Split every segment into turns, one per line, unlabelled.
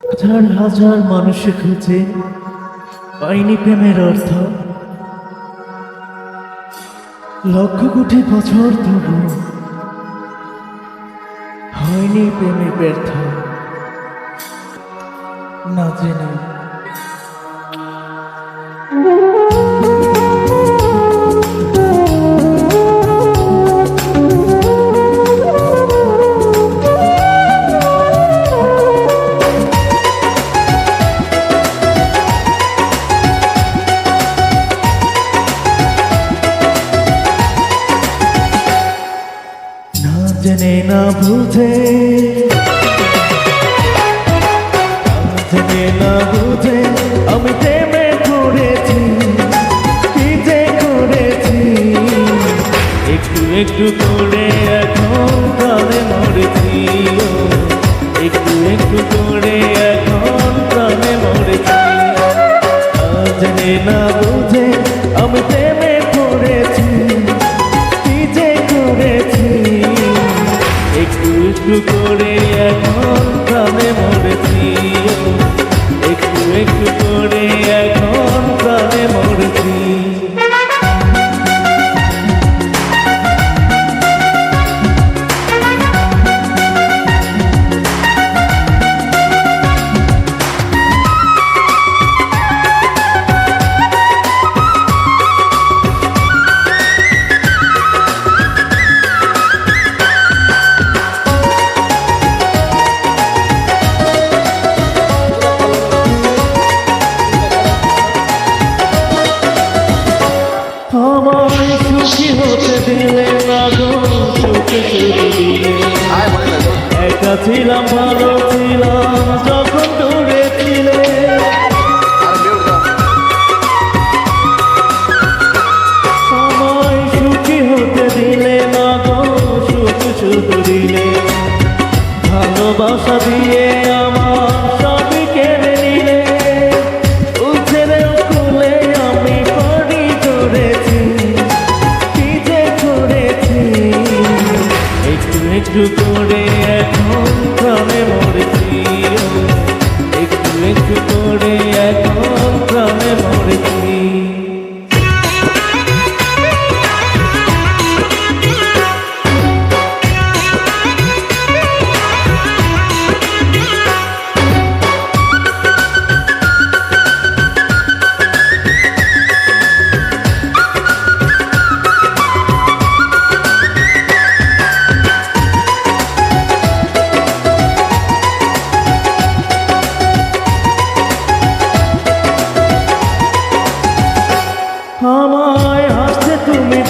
হাজার হাজার মানুষ খুঁজে পাইনি প্রেমের অর্থ। লক্ষ কোটি বছর তবু হয়নি প্রেমে ব্যর্থ। না জেনে জেনে না বুঝে। জেনে না বুঝে, আমি প্রেমে করেছি কি যে করেছি। একটু একটু করে এখন প্রাণে মরেছি একটু একটু করে এখন প্রাণে মরেছি। জেনে না বুঝে, আমি প্রেমে একটু করে এখন প্রাণে মরেছি একটু একটু করে এখন প্রাণে মরেছি আমায় সুখী হতে দিলে একা ছিলাম, ভালো ছিলাম, যখন দূরে ছিলে। আমায় সুখী হতে দিলে না গো, সুখ দিলে। ভালোবাসা দিয়ে একটু করে এখন প্রাণে মরেছি একটু একটু করে এখন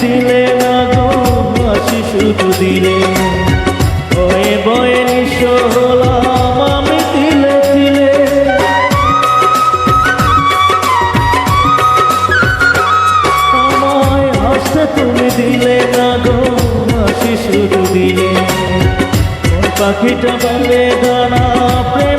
দিলে না গো হাসি শুধু দিলে। বয়ে বয়ে নিঃস্ব হলাম আমি দিলে দিলে আমায় হাসতে তুমি দিলে না গো হাসি শুধু দিলে। পাখিটা বলে দানা প্রেমের